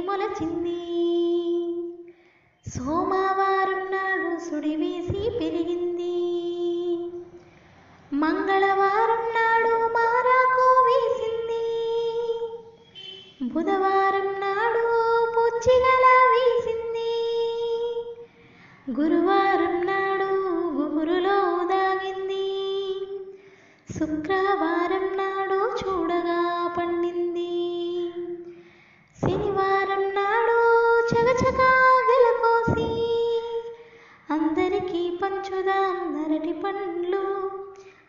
మొలచింది. సోమవారం నాడు సుడివేసి పెరిగింది. మంగళవారం నాడు మారాకు వేసింది. బుధవారం నాడు పుచ్చిగల వేసింది. గురువారం నాడు గుబురులో దాగింది. శుక్రవారం నాడు నాడు చకచకా అందరికీ పంచుదాం అరటి పండ్లు.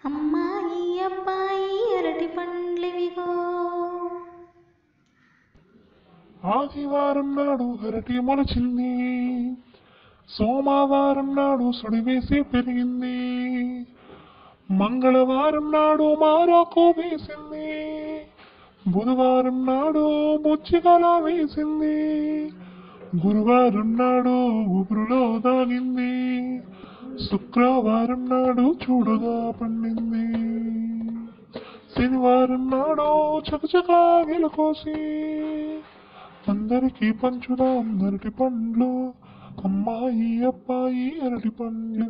అమ్మాయి అబ్బాయి అరటి పండ్లివిగో. ఆదివారం నాడు అరటి మొలచింది. సోమవారం నాడు సుడివేసి పెరిగింది. మంగళవారం నాడు మారాకు వేసింది. బుధవారం నాడు బుచ్చిగల వేసింది. గురువారం నాడు గుబురులో దాగింది శుక్రవారం నాడు చూడగా పండింది. శనివారం నాడు చకచకా వెలుకోసి అందరికీ పంచుదాం అరటి పండ్లు. అమ్మాయి అబ్బాయి అరటి పండ్లు